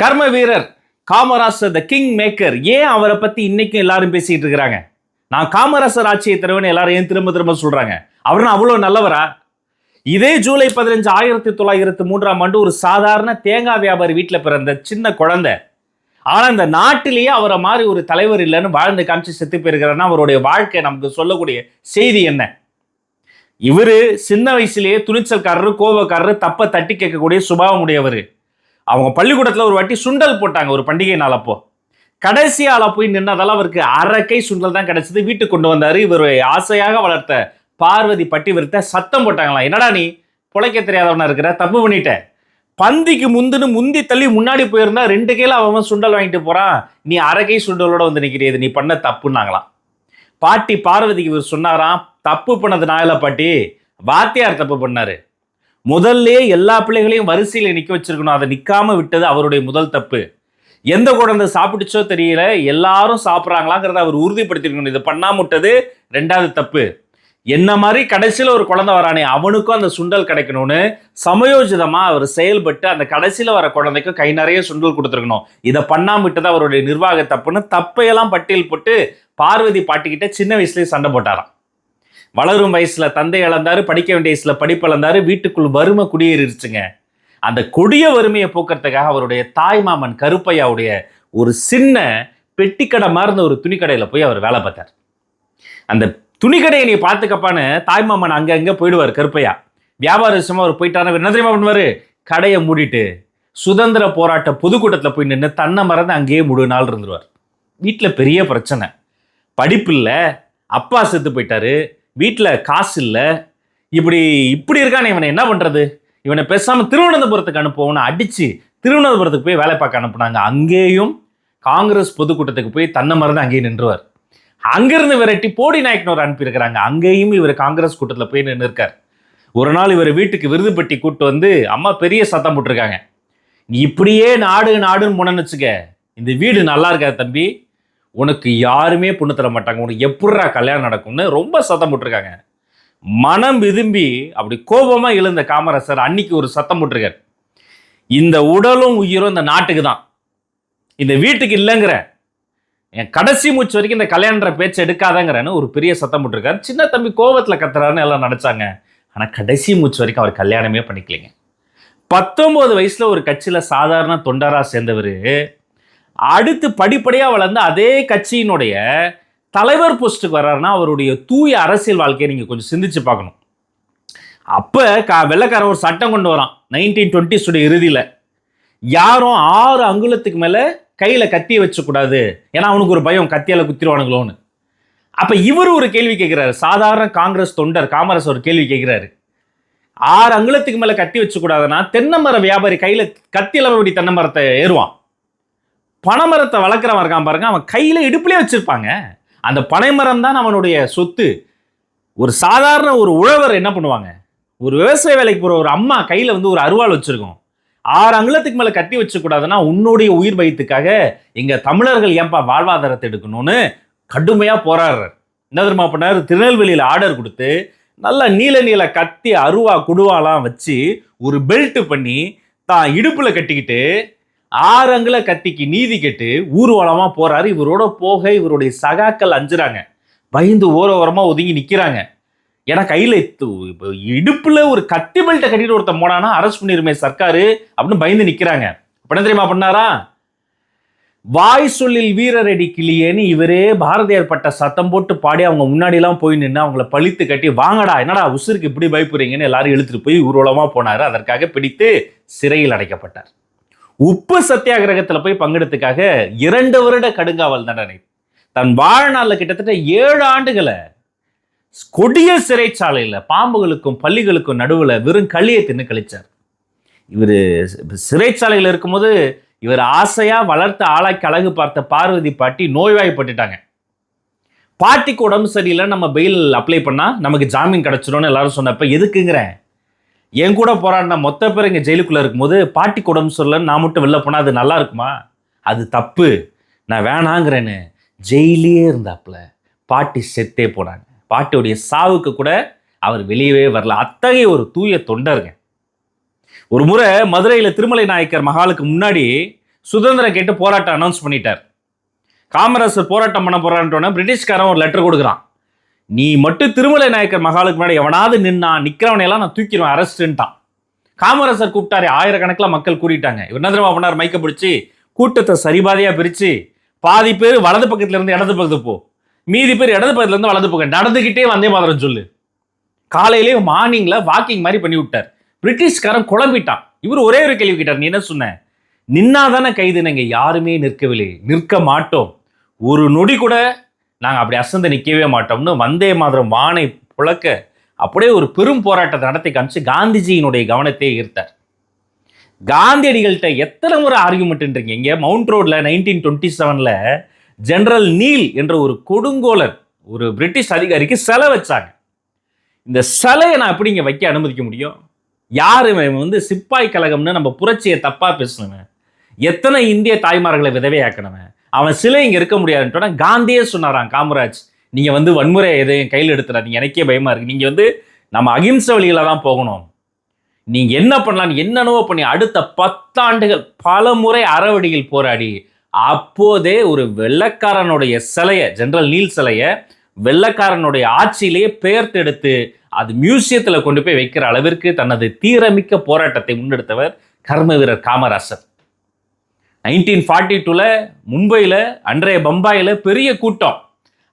கர்ம வீரர் Kamarajar the king maker ஏன் அவரை பற்றி இன்னைக்கும் எல்லாரும் பேசிகிட்டு இருக்கிறாங்க? நான் காமராசர் ஆட்சியை தருவேன்னு எல்லாரும் ஏன் திரும்ப திரும்ப சொல்கிறாங்க அவர்னா அவ்வளோ நல்லவரா? இதே ஜூலை பதினஞ்சு ஆயிரத்தி தொள்ளாயிரத்தி மூன்றாம் ஆண்டு ஒரு சாதாரண தேங்காய் வியாபாரி வீட்டில் பிறந்த சின்ன குழந்தை. ஆனால் இந்த நாட்டிலேயே அவரை மாதிரி ஒரு தலைவர் இல்லைன்னு வாழ்ந்து காமிச்சு செத்து போயிருக்கிறாருன்னா அவருடைய வாழ்க்கை நமக்கு சொல்லக்கூடிய செய்தி என்ன? இவரு சின்ன வயசுலேயே துணிச்சல்காரரு கோபக்காரரு தப்பை தட்டி கேட்கக்கூடிய சுபாவம் உடையவர் அவங்க பள்ளிக்கூடத்தில் ஒரு வாட்டி சுண்டல் போட்டாங்க ஒரு பண்டிகை நாள் அப்போ. கடைசி போய் நின்னதால் அவருக்கு அரைக்கை சுண்டல் தான் கிடச்சிது. வீட்டுக்கு கொண்டு வந்தார். இவர் ஆசையாக வளர்த்த பார்வதி பட்டி விருத்த சத்தம் போட்டாங்களாம். என்னடா நீ? புழைக்க தெரியாதவனா இருக்கிற? தப்பு பண்ணிட்ட. பந்திக்கு முந்துன்னு முந்தி தள்ளி முன்னாடி போயிருந்தா ரெண்டு கையில் அவன் சுண்டல் வாங்கிட்டு போகிறான் நீ அரைக்கை சுண்டலோட வந்து நிற்கிறீது நீ பண்ண தப்புன்னாங்களாம். பாட்டி பார்வதிக்கு இவர் சொன்னாராம் தப்பு பண்ணது நாயில பாட்டி. வாத்தியார் தப்பு பண்ணாரு. முதல்ல எல்லா பிள்ளைகளையும் வரிசையில் நிற்க வச்சிருக்கணும். அதை நிற்காம விட்டது அவருடைய முதல் தப்பு. எந்த குழந்தை சாப்பிட்டுச்சோ தெரியல எல்லாரும் சாப்பிட்றாங்களாங்கிறத அவர் உறுதிப்படுத்திருக்கணும் இதை பண்ணாம விட்டது ரெண்டாவது தப்பு. என்ன மாதிரி கடைசியில் ஒரு குழந்தை வரானே அவனுக்கும் அந்த சுண்டல் கிடைக்கணும்னு சமயோஜிதமாக அவர் செயல்பட்டு அந்த கடைசியில் வர குழந்தைக்கும் கை நிறைய சுண்டல் கொடுத்துருக்கணும். இதை பண்ணாம விட்டது அவருடைய நிர்வாக தப்புன்னு தப்பையெல்லாம் பட்டியல் போட்டு பார்வதி பாட்டிக்கிட்ட சின்ன வயசுலேயே சண்டை போட்டாராம். வளரும் வயசில் தந்தை இழந்தாரு படிக்க வேண்டிய வயசில் படிப்பு இழந்தாரு வீட்டுக்குள் வறுமை குடியேறிடுச்சுங்க. அந்த கொடிய வறுமையை போக்குறதுக்காக அவருடைய தாய் மாமன் கருப்பையாவுடைய ஒரு சின்ன பெட்டிக்கடை மார்ந்த ஒரு துணிக்கடையில் போய் அவர் வேலை பார்த்தார். அந்த துணிக்கடையை நீ பார்த்துக்கப்பான்னு தாய் மாமன் போயிடுவார் கருப்பையா. வியாபார விஷயமா அவர் போயிட்டாரு என்ன தெரியுமா பண்ணுவார்? கடையை மூடிட்டு சுதந்திர போராட்ட பொதுக்கூட்டத்தில் போய் நின்று தன்னை மறந்து அங்கேயே முழு நாள் இருந்துருவார். வீட்டில் பெரிய பிரச்சனை. படிப்பு இல்லை அப்பா செத்து போயிட்டாரு. வீட்டில் காசு இல்லை. இப்படி இப்படி இருக்கானே இவனை என்ன பண்ணுறது இவனை பேசாமல் திருவனந்தபுரத்துக்கு அனுப்புவோம்னு அடித்து திருவனந்தபுரத்துக்கு போய் வேலை பார்க்க அனுப்புனாங்க. அங்கேயும் காங்கிரஸ் பொதுக்கூட்டத்துக்கு போய் தன்னை மறந்து அங்கேயே நின்றுவார். அங்கிருந்து விரட்டி போடி ஒரு அனுப்பியிருக்கிறாங்க அங்கேயும் இவர் காங்கிரஸ் கூட்டத்தில் போய் நின்று இருக்கார். ஒரு நாள் இவர் வீட்டுக்கு விருதுப்பட்டி கூட்டு வந்து அம்மா பெரிய சத்தம் போட்டிருக்காங்க. நீ இப்படியே நாடு நாடுன்னு முன்னு வச்சுக்க இந்த வீடு நல்லா இருக்காது தம்பி. உனக்கு யாருமே பொண்ணு தர மாட்டாங்க. உனக்கு எப்படிரா கல்யாணம் நடக்கும்னு ரொம்ப சத்தம் போட்டிருக்காங்க. மனம் விரும்பி அப்படி கோபமாக எழுந்த காமராசர் அன்னைக்கு ஒரு சத்தம் போட்டிருக்காரு. இந்த உடலும் உயிரும் இந்த நாட்டுக்கு தான் இந்த வீட்டுக்கு இல்லைங்கிற என் கடைசி மூச்சு வரைக்கும் இந்த கல்யாணன்ற பேச்சு எடுக்காதங்கிறன்னு ஒரு பெரிய சத்தம் போட்டிருக்காரு. சின்ன தம்பி கோபத்தில் கத்துறாருன்னு எல்லாம் நினச்சாங்க. ஆனால் கடைசி மூச்சு வரைக்கும் அவர் கல்யாணமே பண்ணிக்கலைங்க. பத்தொம்போது வயசில் ஒரு கட்சியில் சாதாரண தொண்டராக சேர்ந்தவர் அடுத்து படிப்படியாக வளர்ந்து அதே கட்சியினுடைய தலைவர் போஸ்ட்டுக்கு வர்றாருன்னா அவருடைய தூய அரசியல் வாழ்க்கையை நீங்கள் கொஞ்சம் சிந்திச்சு பார்க்கணும். அப்போ கா வெள்ளைக்காரன் ஒரு சட்டம் கொண்டு வரான் நைன்டீன் டுவெண்ட்டிஸுடைய இறுதியில். யாரும் ஆறு அங்குலத்துக்கு மேலே கையில் கத்தியை வச்சக்கூடாது. ஏன்னா அவனுக்கு ஒரு பயம் கத்தியால் குத்திடுவானுங்களோன்னு அப்போ இவர் ஒரு கேள்வி கேட்குறாரு. சாதாரண காங்கிரஸ் தொண்டர் காமராஸ் ஒரு கேள்வி கேட்குறாரு. ஆறு அங்குலத்துக்கு மேலே கத்தி வச்சக்கூடாதுன்னா தென்னை மர வியாபாரி கையில் கத்தியில் அப்படி தென்னை மரத்தை ஏறுவான். பனைமரத்தை வளர்க்குறவன் இருக்கான் பாருங்க. அவன் கையில் இடுப்புலேயே வச்சுருப்பாங்க. அந்த பனைமரம் தான் அவனுடைய சொத்து. ஒரு சாதாரண ஒரு உழவர் என்ன பண்ணுவாங்க? ஒரு விவசாய வேலைக்கு போகிற ஒரு அம்மா கையில் வந்து ஒரு அருவாள் வச்சுருக்கோம். ஆறு அங்குலத்துக்கு மேலே கட்டி வச்சக்கூடாதுன்னா உன்னுடைய உயிர் பயத்துக்காக எங்கள் தமிழர்கள் ஏன்பா வாழ்வாதாரத்தை எடுக்கணும்னு கடுமையாக போராடுறார். என்ன தெரியுமா பண்ணார்? திருநெல்வேலியில் ஆர்டர் கொடுத்து நல்லா நீல நீல கத்தி அருவா குடுவாலாம் வச்சு ஒரு பெல்ட் பண்ணி தான் இடுப்பில் கட்டிக்கிட்டு ஆறு கத்திக்கு நீதி கெட்டு ஊர்வலமா போறாரு. இவரோட போக இவருடைய சகாக்கள் அஞ்சுறாங்க. பயந்து ஓர ஓரமா ஒதுங்கி நிக்கிறாங்க. ஏன்னா கையில து- இடுப்புல ஒரு கத்தி பெல்ட்டை கட்டிட்டு ஒருத்தன் போனானா அரெஸ்ட் பண்ணிருமே சர்க்காரு அப்படின்னு பயந்து நிக்கிறாங்க. அப்ப தெரியுமா பண்ணாரா? வாய் சொல்லில் வீரரடி கிளியேன்னு இவரே பாரதியார் பட்ட சத்தம் போட்டு பாடி அவங்க முன்னாடிலாம் போய் நின்று அவங்கள பழித்து கட்டி வாங்கடா என்னடா உசுருக்கு இப்படி பயப்புறீங்கன்னு எல்லாரும் இழுத்துட்டு போய் ஊர்வலமா போனாரு. அதற்காக பிடித்து சிறையில் அடைக்கப்பட்டார். உப்பு சத்தியாகிரகத்தில் போய் பங்கெடுத்துக்காக இரண்டு வருட கடுங்காவல் தண்டனை. தன் வாழ்நாளில் கிட்டத்தட்ட ஏழு ஆண்டுகளை கொடிய சிறைச்சாலையில் பாம்புகளுக்கும் பள்ளிகளுக்கும் நடுவில் வெறும் களியை தின்னு கழிச்சார். இவர் சிறைச்சாலையில் இருக்கும்போது இவர் ஆசையாக வளர்த்த ஆளாக்கி அழகு பார்த்த பார்வதி பாட்டி நோய்வாய்ப்பட்டுட்டாங்க. பாட்டிக்கு உடம்பு சரியில்லை நம்ம பெயில் அப்ளை பண்ணால் நமக்கு ஜாமீன் கிடச்சிடும்னு எல்லாரும் சொன்னப்ப எதுக்குங்கிறேன் என் கூட போராடின மொத்த பேர் இங்கே ஜெயிலுக்குள்ளே இருக்கும்போது பாட்டி உடம்பு சொல்லன்னு நான் மட்டும் வெளில போனால் அது நல்லா இருக்குமா? அது தப்பு. நான் வேணாங்கிறேன்னு. ஜெயிலே இருந்தாப்புல பாட்டி செத்தே போனாங்க. பாட்டியுடைய சாவுக்கு கூட அவர் வெளியவே வரல. அத்தகைய ஒரு தூய தொண்டருங்க ஒரு முறை மதுரையில் திருமலை நாயக்கர் மகாலுக்கு முன்னாடி சுதந்திரம் கேட்டு போராட்டம் அனௌன்ஸ் பண்ணிட்டார். காமராசர் போராட்டம் பண்ண போறான்றோன்னே பிரிட்டிஷ்காரன் ஒரு லெட்டர் கொடுக்குறான். நீ மட்டும் திருமலை நாயக்கர் மகாலுக்கு முன்னாடி எவனாவது நின்னா நிற்கிறவனையெல்லாம் நான் தூக்கிடுவேன் அரெஸ்ட்டுன்ட்டான் காமராசர் கூப்பிட்டாரு ஆயிரக்கணக்கில் மக்கள் கூட்டிட்டாங்க இவர் என்ன தெரியுமா பண்ணார்? மைக்க பிடிச்சி கூட்டத்தை சரிபாதியா பிரித்து பாதி பேர் வலது பக்கத்துலேருந்து இடது பக்கத்து போ. மீதி பேர் இடது பக்கத்துலேருந்து வலது பக்கம் நடந்துக்கிட்டே வந்தே மாதிரம் சொல்லு. காலையிலே மார்னிங்கில் வாக்கிங் மாதிரி பண்ணி விட்டார். பிரிட்டிஷ்காரன் குழம்பிட்டான். இவர் ஒரே ஒரு கேள்வி கேட்டார் நீ என்ன சொன்ன? நின்னாதானே கைது? நாங்க யாருமே நிற்கவில்லை. நிற்க மாட்டோம். ஒரு நொடி கூட நாங்கள் அப்படி அசந்து நிற்கவே மாட்டோம்னு வந்தே மாதிரம் வானை புழக்க அப்படியே ஒரு பெரும் போராட்டத்தை நடத்தி காமிச்சு காந்திஜியினுடைய கவனத்தை ஈர்த்தார். காந்தியடிகள்கிட்ட எத்தனை முறை ஆர்குமெண்ட்ன்றீங்க இங்கே மவுண்ட் ரோடில் நைன்டீன் டுவெண்ட்டி செவனில் ஜெனரல் நீல் என்ற ஒரு கொடுங்கோலர் ஒரு பிரிட்டிஷ் அதிகாரிக்கு சிலை வச்சாங்க. இந்த சிலையை நான் எப்படி இங்கே வைக்க அனுமதிக்க முடியும்? யார் வந்து சிப்பாய் கழகம்னு நம்ம புரட்சியை தப்பாக பேசணுவன் எத்தனை இந்திய தாய்மார்களை விதவையாக்கினவன்? அவன் சிலை இங்கே இருக்க முடியாதுன்றோட காந்தியே சொன்னாராம் காமராஜ் நீங்கள் வந்து வன்முறை எதையும் கையில் எடுத்துடாதீங்க. எனக்கே பயமாக இருக்கு. நீங்கள் வந்து நம்ம அகிம்சை வழியில தான் போகணும். நீங்கள் என்ன பண்ணலாம்? என்னென்னவோ பண்ணி அடுத்த பத்தாண்டுகள் பல முறை அறவடியில் போராடி அப்போதே ஒரு வெள்ளக்காரனுடைய சிலையை ஜெனரல் நீல் சிலையை வெள்ளக்காரனுடைய ஆட்சியிலேயே பெயர்த்தெடுத்து அது மியூசியத்தில் கொண்டு போய் வைக்கிற அளவிற்கு தனது தீரமிக்க போராட்டத்தை முன்னெடுத்தவர் கர்ம வீரர் காமராசர். நைன்டீன் ஃபார்ட்டி டூவில் மும்பையில் அன்றைய பம்பாயில் பெரிய கூட்டம்.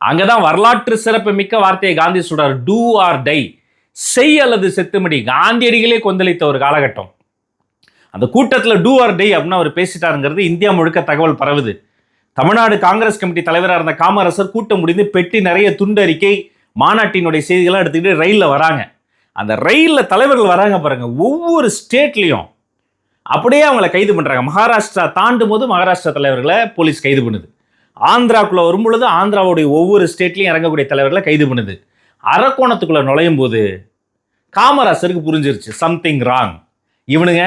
அங்கே தான் வரலாற்று சிறப்பு மிக்க வார்த்தையை காந்தி சொல்கிறார் டூ ஆர் டை செய் அல்லது செத்துமடி. காந்தியடிகளே கொந்தளித்த ஒரு காலகட்டம். அந்த கூட்டத்தில் டூ ஆர் டை அப்படின்னு அவர் பேசிட்டாருங்கிறது இந்தியா முழுக்க தகவல் பரவுது. தமிழ்நாடு காங்கிரஸ் கமிட்டி தலைவராக இருந்த காமராசர் கூட்டம் முடிந்து பெட்டி நிறைய துண்டறிக்கை மாநாட்டினுடைய செய்திகள்லாம் எடுத்துக்கிட்டு ரயிலில் வராங்க. அந்த ரயிலில் தலைவர்கள் வராங்க பாருங்கள் ஒவ்வொரு ஸ்டேட்லேயும் அப்படியே அவங்கள கைது பண்ணுறாங்க மகாராஷ்டிரா தாண்டும் போது மகாராஷ்டிரா தலைவர்களை போலீஸ் கைது பண்ணுது. ஆந்திராக்குள்ளே வரும்பொழுது ஆந்திராவுடைய ஒவ்வொரு ஸ்டேட்லையும் இறங்கக்கூடிய தலைவர்களை கைது பண்ணுது. அரக்கோணத்துக்குள்ளே நுழையும் போது காமராசருக்கு புரிஞ்சிருச்சு சம்திங் ராங் இவனுங்க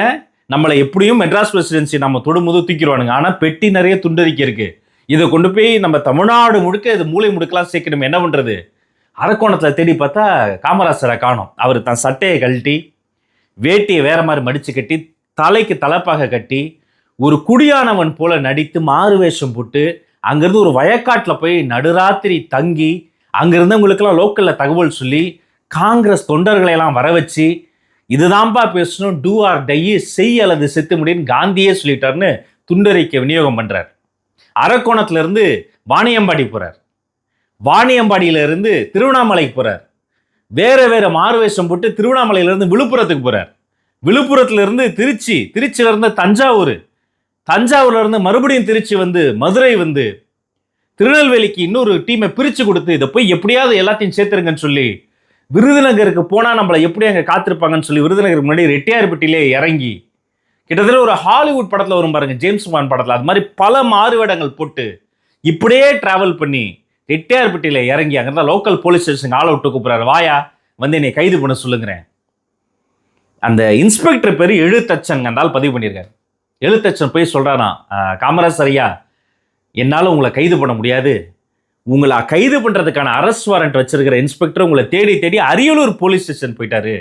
நம்மளை எப்படியும் மெட்ராஸ் பிரசிடென்சி நம்ம தொடும்போது தூக்கிடுவானுங்க. ஆனால் பெட்டி நிறைய துண்டறிக்கை இருக்குது இதை கொண்டு போய் நம்ம தமிழ்நாடு முழுக்க இது மூளை முடுக்கலாம் சேர்க்கணும் என்ன பண்ணுறது அரக்கோணத்தில் தேடி பார்த்தா காமராசரை காணும். அவர் தன் சட்டையை கழட்டி வேட்டியை வேற மாதிரி மடித்து கட்டி தலைக்கு தலைப்பாக கட்டி ஒரு குடியானவன் போல நடித்து மாறு வேஷம் போட்டு அங்கேருந்து ஒரு வயக்காட்டில் போய் நடுராத்திரி தங்கி அங்கேருந்து இருந்தவங்களுக்கெல்லாம் லோக்கலில் தகவல் சொல்லி காங்கிரஸ் தொண்டர்களை எல்லாம் வர வச்சு இதுதான்ப்பா பேசணும் டூ ஆர் டை செய் அல்லது செத்து முடியும்னு காந்தியே சொல்லிட்டார்னு துண்டறிக்கை விநியோகம் பண்ணுறார் அரக்கோணத்துலேருந்து வாணியம்பாடி போகிறார் வாணியம்பாடியில இருந்து திருவண்ணாமலைக்கு போகிறார் வேறு வேறு மாறுவேஷம் போட்டு திருவண்ணாமலையிலேருந்து விழுப்புரத்துக்கு போகிறார் விழுப்புரத்துலேருந்து திருச்சி திருச்சியிலேருந்து தஞ்சாவூர் தஞ்சாவூர்லேருந்து மறுபடியும் திருச்சி வந்து மதுரை வந்து திருநெல்வேலிக்கு இன்னொரு டீமை பிரித்து கொடுத்து இதை போய் எப்படியாவது எல்லாத்தையும் சேர்த்துருங்கன்னு சொல்லி விருதுநகருக்கு போனால் நம்மளை எப்படி அங்கே காத்திருப்பாங்கன்னு சொல்லி விருதுநகருக்கு முன்னாடி ரெட்டியார்பட்டியிலே இறங்கி கிட்டத்தட்ட ஒரு ஹாலிவுட் படத்தில் வரும் பாருங்க ஜேம்ஸ் மான் படத்தில். அது மாதிரி பல மாறுவேடங்கள் போட்டு இப்படியே ட்ராவல் பண்ணி ரெட்டியார்பட்டியில் இறங்கி அங்க லோக்கல் போலீஸ் ஸ்டேஷன் ஆள் விட்டு கூப்பிட்றாரு. வாயா வந்து என்னை கைது பண்ண சொல்லுங்கிறேன். அந்த இன்ஸ்பெக்டர் பேர் எழுத்தச்சன் என்றால் பதிவு பண்ணியிருக்காரு. எழுத்தச்சன் போய் சொல்கிறானா காமராஜ் ஐயா என்னால் உங்களை கைது பண்ண முடியாது. உங்களை கைது பண்ணுறதுக்கான அரஸ்ட் வாரண்ட் வச்சிருக்கிற இன்ஸ்பெக்டர் உங்களை தேடி தேடி அரியலூர் போலீஸ் ஸ்டேஷன் போயிட்டாரு.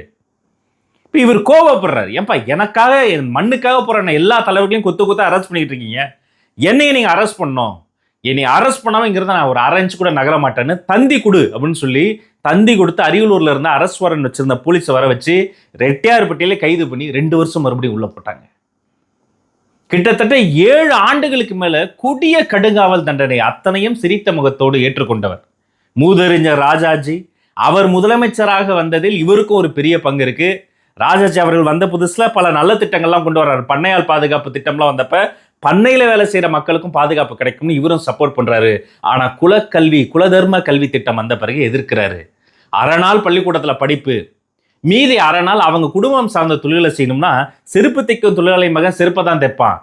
இப்போ இவர் கோவப்படுறாரு. ஏன்பா எனக்காக என் மண்ணுக்காக போகிற எல்லா தலைவர்களையும் கொத்து கொத்து அரெஸ்ட் பண்ணிக்கிட்டு இருக்கீங்க? என்னையை நீங்கள் அரெஸ்ட் பண்ணோம் என்னை அரெஸ்ட் பண்ணாமல் இங்கிருந்தா நான் ஒரு அரைஞ்சு கூட நகர மாட்டேன்னு தந்தி கொடு அப்படின்னு சொல்லி தந்தி கொடுத்து அரியலூரில் இருந்த அரஸ்வரன் வச்சுருந்த வச்சிருந்த போலீஸை வர வச்சு ரெட்டியார்பட்டியிலே கைது பண்ணி ரெண்டு வருஷம் மறுபடியும் உள்ள போட்டாங்க. கிட்டத்தட்ட ஏழு ஆண்டுகளுக்கு மேலே கொடிய கடுங்காவல் தண்டனை அத்தனையும் சிரித்த முகத்தோடு ஏற்றுக்கொண்டவர். மூதறிஞர் ராஜாஜி அவர் முதலமைச்சராக வந்ததில் இவருக்கும் ஒரு பெரிய பங்கு இருக்கு. ராஜாஜி அவர்கள் வந்த புதுசில் பல நல்ல திட்டங்கள்லாம் கொண்டு வர்றாரு. பண்ணையால் பாதுகாப்பு திட்டம்லாம் வந்தப்ப பண்ணையில் வேலை செய்கிற மக்களுக்கும் பாதுகாப்பு கிடைக்கும்னு இவரும் சப்போர்ட் பண்ணுறாரு ஆனால் குலக்கல்வி குலதர்ம கல்வி திட்டம் வந்த பிறகு எதிர்க்கிறாரு. அறநாள் பள்ளிக்கூடத்தில் படிப்பு மீதி அரை நாள் அவங்க குடும்பம் சார்ந்த தொழிலை செய்யணும்னா செருப்பு தைக்கும் தொழிலாளி மகன் செருப்பை தான் தைப்பான்.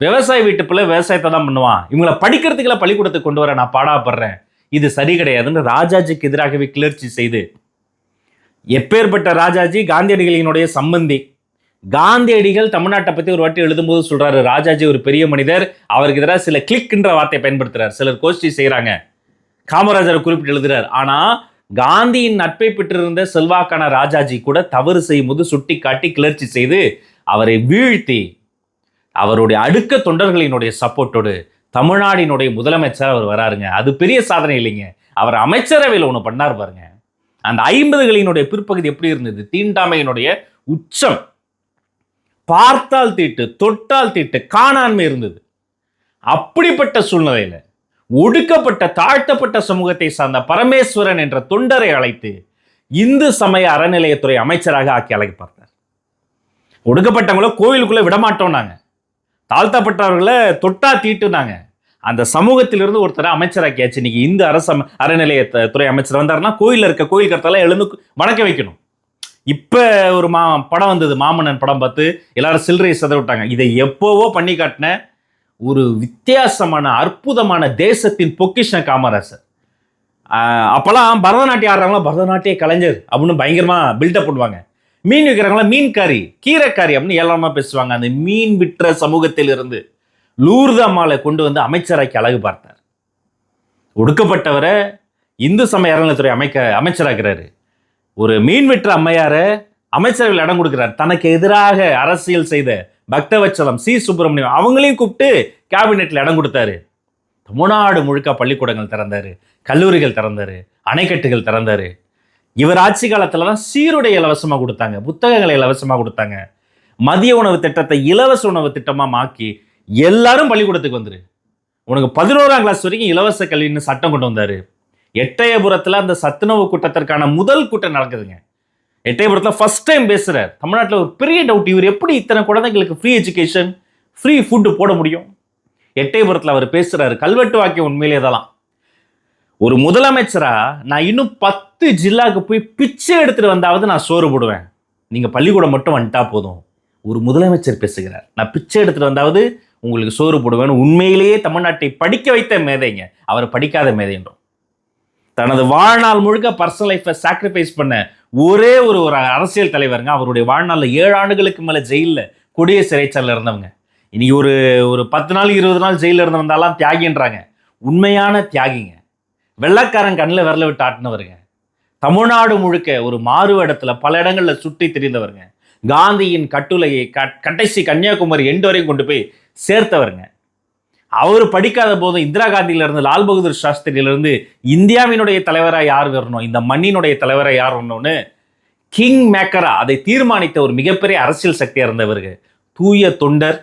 விவசாய வீட்டு பிள்ளை விவசாயத்தை தான் பண்ணுவான். இவங்களை படிக்கிறதுக்குள்ள பள்ளிக்கூடத்துக்கு கொண்டு வர நான் பாடாப்படுறேன். இது சரி கிடையாதுன்னு ராஜாஜிக்கு எதிராகவே கிளர்ச்சி செய்து எப்பேற்பட்ட ராஜாஜி காந்தியடிகளினுடைய சம்பந்தி. காந்தியடிகள் தமிழ்நாட்டை பற்றி ஒரு வாட்டி எழுதும்போது சொல்கிறாரு ராஜாஜி ஒரு பெரிய மனிதர் அவருக்கு எதிராக சில கிளிக்ன்ற வார்த்தையை பயன்படுத்துகிறார் சிலர் கோஷ்டி செய்கிறாங்க காமராஜரை குறிப்பிட்டு எழுதுறார். ஆனால் காந்தியின் நட்பை பெற்றிருந்த செல்வாக்கான ராஜாஜி கூட தவறு செய்யும் போது சுட்டி காட்டி கிளர்ச்சி செய்து அவரை வீழ்த்தி அவருடைய அடுக்க தொண்டர்களினுடைய சப்போர்ட்டோடு தமிழ்நாடினுடைய முதலமைச்சர் அவர் வராருங்க. அது பெரிய சாதனை இல்லைங்க. அவர் அமைச்சரவையில் ஒன்று பண்ணார் பாருங்க. அந்த ஐம்பதுகளினுடைய பிற்பகுதி எப்படி இருந்தது? தீண்டாமையினுடைய உச்சம். பார்த்தால் தீட்டு தொட்டால் தீட்டு காணாண்மை இருந்தது. அப்படிப்பட்ட சூழ்நிலையில் ஒடுக்கப்பட்ட தாழ்த்தப்பட்ட சமூகத்தை சார்ந்த பரமேஸ்வரன் என்ற தொண்டரை அழைத்து இந்து சமய அறநிலையத்துறை அமைச்சராக ஆக்கி அழைக்க பார்த்தார் ஒடுக்கப்பட்டவங்கள கோயிலுக்குள்ள விடமாட்டோம் நாங்கள் தாழ்த்தப்பட்டவர்களை தொட்டா தீட்டுனாங்க அந்த சமூகத்திலிருந்து ஒருத்தரை அமைச்சராக்கியாச்சு. இன்னைக்கு இந்து அரசு அறநிலைய துறை அமைச்சர் வந்தாருன்னா கோயிலில் இருக்க கோயில் கருத்தெல்லாம் எழுந்து வணக்க வைக்கணும். இப்போ ஒரு மா படம் வந்தது. மாமன்னன் படம் பார்த்து எல்லாரும் சில்லறையை செதவிட்டாங்க இதை எப்போவோ பண்ணி காட்டின ஒரு வித்தியாசமான அற்புதமான தேசத்தின் பொக்கிஷன் காமராசர். அப்போல்லாம் பரதநாட்டியம் ஆடுறவங்களாம் பரதநாட்டிய கலைஞர் அப்படின்னு பயங்கரமாக பில்டப் பண்ணுவாங்க மீன் விற்கிறவங்களாம் மீன்காரி கீரைக்காரி அப்படின்னு ஏளனமா பேசுவாங்க. அந்த மீன் விற்ற சமூகத்தில் இருந்து கொண்டு வந்து அமைச்சராக்கி அழகு பார்த்தார். ஒடுக்கப்பட்டவரை இந்து சமய அறநிலையத்துறை அமைக்க அமைச்சராகிறாரு ஒரு மீன் விற்ற அம்மையாரை அமைச்சரவையில் இடம் கொடுக்கிறார். தனக்கு எதிராக அரசியல் செய்த பக்தவச்சலம் சி. சுப்பிரமணியம் அவங்களையும் கூப்பிட்டு கேபினெட்டில் இடம் கொடுத்தாரு. தமிழ்நாடு முழுக்க பள்ளிக்கூடங்கள் திறந்தாரு கல்லூரிகள் திறந்தாரு அணைக்கட்டுகள் திறந்தாரு. இவர் ஆட்சி காலத்தில் தான் சீருடை இலவசமாக கொடுத்தாங்க புத்தகங்களை இலவசமாக கொடுத்தாங்க. மதிய உணவு திட்டத்தை இலவச உணவு திட்டமாக மாக்கி எல்லாரும் பள்ளிக்கூடத்துக்கு வந்துரு. உனக்கு பதினோராம் கிளாஸ் வரைக்கும் இலவச கல்வின்னு சட்டம் கொண்டு வந்தார். எட்டயபுரத்தில் அந்த சத்துணவு கூட்டத்திற்கான முதல் கூட்டம் நடக்குதுங்க. எட்டயபுரத்தில் ஃபர்ஸ்ட் டைம் பேசுகிறார் தமிழ்நாட்டில் ஒரு பெரிய டவுட் இவர் எப்படி இத்தனை குழந்தைங்களுக்கு ஃப்ரீ எஜுகேஷன் ஃப்ரீ ஃபுட்டு போட முடியும்? எட்டயபுரத்தில் அவர் பேசுகிறாரு கல்வெட்டு வாக்கியம் உண்மையிலே இதெல்லாம். ஒரு முதலமைச்சராக நான் இன்னும் பத்து ஜில்லாக்கு போய் பிச்சை எடுத்துகிட்டு வந்தாவது நான் சோறு போடுவேன். நீங்கள் பள்ளிக்கூடம் மட்டும் வந்துட்டா போதும். ஒரு முதலமைச்சர் பேசுகிறார். நான் பிச்சை எடுத்துகிட்டு வந்தாவது உங்களுக்கு சோறு போடுவேன்னு உண்மையிலேயே தமிழ்நாட்டை படிக்க வைத்த மேதைங்க. அவர் படிக்காத மேதைன்றோம். தனது வாழ்நாள் முழுக்க பர்சனல் லைஃப்பை சாக்ரிஃபைஸ் பண்ண ஒரே ஒரு ஒரு அரசியல் தலைவருங்க. அவருடைய வாழ்நாளில் ஏழு ஆண்டுகளுக்கு மேலே ஜெயிலில் கொடிய சிறைச்சாலில் இருந்தவங்க. இன்னைக்கு ஒரு ஒரு பத்து நாள் இருபது நாள் ஜெயிலில் இருந்தவந்தாலாம் தியாகின்றாங்க. உண்மையான தியாகிங்க. வெள்ளக்காரன் கண்ணில் விரல விட்டு ஆட்டினவருங்க. தமிழ்நாடு முழுக்க ஒரு மாறு இடத்துல பல இடங்களில் சுற்றி திரிந்தவருங்க. காந்தியின் கட்டுரையை க- கடைசி கன்னியாகுமரி எண்டு வரைக்கும் கொண்டு போய் சேர்த்தவருங்க. அவர் படிக்காத போதும் இந்திரா காந்தியிலிருந்து லால் பகதூர் சாஸ்திரியிலிருந்து இந்தியாவினுடைய தலைவராக யார் வரணும்? இந்த மண்ணினுடைய தலைவராக யார் வரணும்னு கிங் மேக்கரா அதை தீர்மானித்த ஒரு மிகப்பெரிய அரசியல் சக்தியாக இருந்தவர்கள் தூய தொண்டர்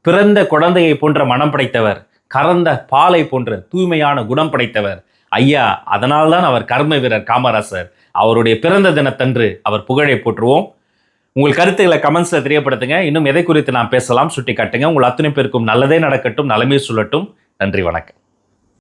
பிறந்த குழந்தையை போன்ற மனம் படைத்தவர் கறந்த பாலை போன்ற தூய்மையான குணம் படைத்தவர். ஐயா அதனால்தான் அவர் கர்ம வீரர் காமராசர். அவருடைய பிறந்த தினத்தன்று அவர் புகழை போற்றுவோம். உங்கள் கருத்துக்களை கமெண்ட்ஸில் தெரியப்படுத்துங்க. இன்னும் எதை குறித்து நான் பேசலாம் சுட்டி காட்டுங்க உங்கள் அத்தனை பேருக்கும் நல்லதே நடக்கட்டும் நலமே சொல்லட்டும் நன்றி வணக்கம்.